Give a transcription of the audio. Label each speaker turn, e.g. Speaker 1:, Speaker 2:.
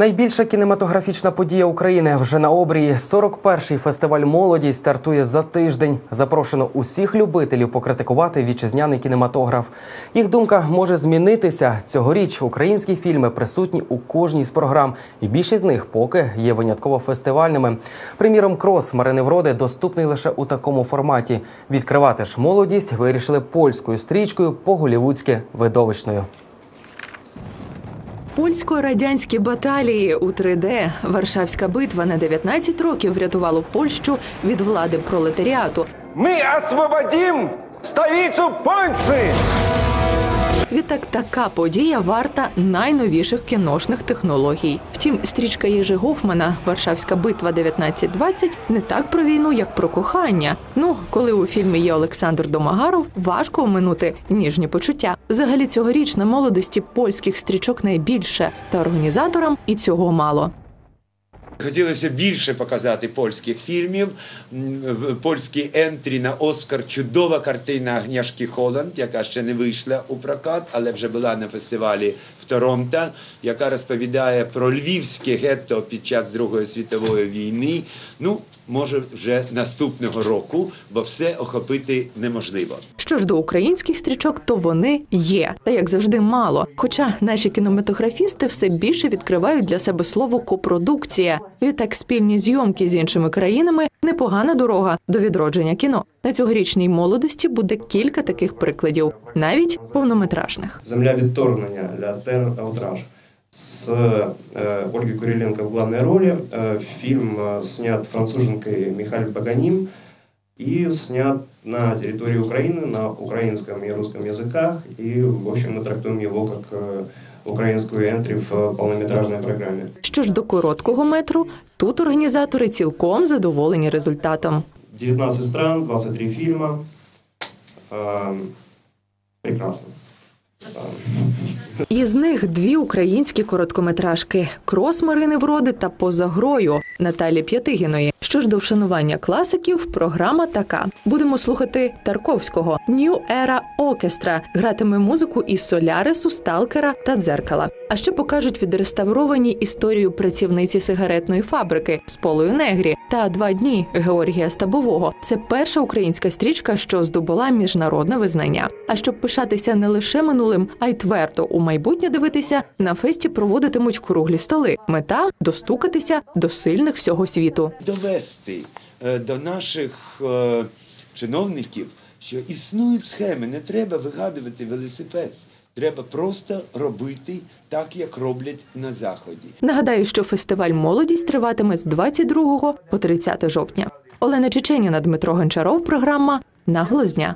Speaker 1: Найбільша кінематографічна подія України вже на обрії. 41-й фестиваль молоді стартує за тиждень. Запрошено усіх любителів покритикувати вітчизняний кінематограф. Їх думка може змінитися. Цьогоріч українські фільми присутні у кожній з програм, і більшість з них поки є винятково фестивальними. Приміром, крос Марини Вроди доступний лише у такому форматі. Відкривати ж молодість вирішили польською стрічкою по-голівудськи видовищною.
Speaker 2: Польсько-радянські баталії у 3D. Варшавська битва на 19 років врятувала Польщу від влади пролетаріату.
Speaker 3: Ми освободимо столицю Польши!
Speaker 2: Відтак така подія варта найновіших кіношних технологій. Втім, стрічка Єжи Гофмана Варшавська битва 1920 не так про війну, як про кохання. Ну, коли у фільмі є Олександр Домагаров, важко оминути ніжні почуття. Взагалі цьогоріч на молодості польських стрічок найбільше, та організаторам і цього мало.
Speaker 4: Хотілося більше показати польських фільмів. Польський ентрі на Оскар чудова картина Агняшки Холланд, яка ще не вийшла у прокат, але вже була на фестивалі в Торонто, яка розповідає про львівське гетто під час Другої світової війни. Ну, може, вже наступного року, бо все охопити неможливо.
Speaker 2: Що ж до українських стрічок, то вони є, та як завжди, мало. Хоча наші кінематографісти все більше відкривають для себе слово копродукція. Відтак спільні зйомки з іншими країнами непогана дорога до відродження кіно. На цьогорічній молодості буде кілька таких прикладів, навіть повнометражних.
Speaker 5: Земля відторгнення для Тер Аутраж с э, Ольгой Куриленко в главной роли. Э, фильм э, снят француженкой Михаил Паганим и снят на территории Украины на украинском и русском языках. И, в общем, мы трактуем его как э, украинскую энтри в э, полнометражной программе.
Speaker 2: Що ж до короткого метру, тут організатори цілком задоволені результатом.
Speaker 5: 19 стран, 23 фильма. Эм, прекрасно.
Speaker 2: Із них дві українські короткометражки Крос Марини Вроди та Поза грою Наталі П'ятигіної. Що ж до вшанування класиків, програма така: будемо слухати Тарковського New Era Orchestra. Гратиме музику із Солярису, Сталкера та Дзеркала. А ще покажуть відреставровані історію працівниці сигаретної фабрики з Полою Негрі та два дні Георгія Стабового. Це перша українська стрічка, що здобула міжнародне визнання. А щоб пишатися не лише минулим, а й твердо у майбутнє дивитися, на фесті проводитимуть круглі столи. Мета достукатися до сильних всього світу.
Speaker 4: довести е, до наших е, чиновників, що існують схеми, не треба вигадувати велосипед. Треба просто робити так, як роблять на заході.
Speaker 2: Нагадаю, що фестиваль Молодість триватиме з 22 по 30 жовтня. Олена Чеченіна, Дмитро Гончаров. Програма «Наголос дня».